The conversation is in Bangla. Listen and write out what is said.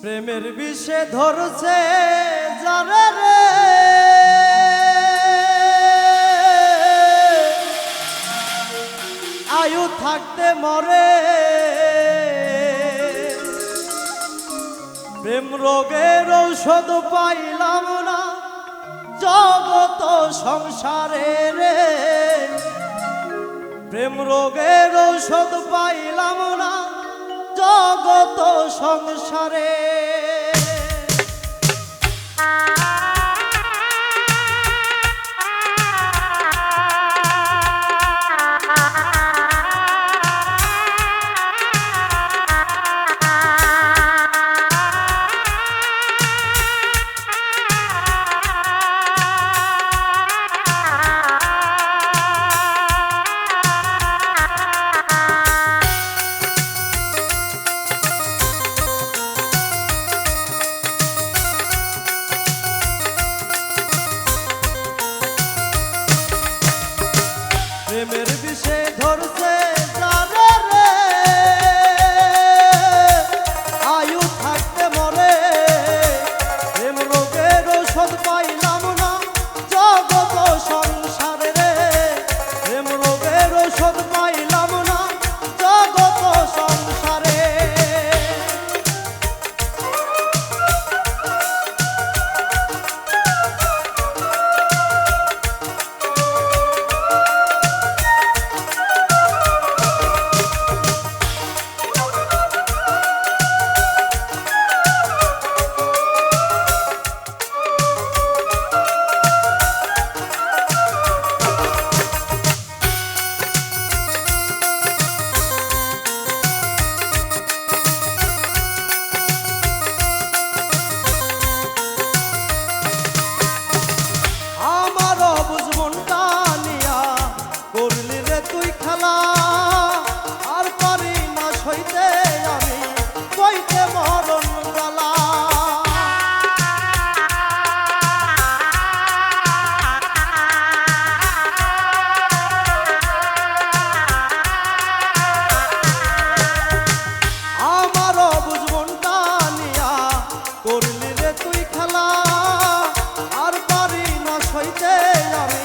প্রেমের বিষে ধরছে যারে আয়ু থাকতে মরে। প্রেম রোগের ঔষধ পাইলাম না, জগত সংসারে রে। প্রেম রোগের ঔষধ পাইলাম সংসারে করলি রে তুই খেলা। আর পারি না সইতে আমি কইতে মরণ গলা আমারও বুঝবনটা নিয়া করলি রে তুই খেলা। আর পারি না সইতে আমি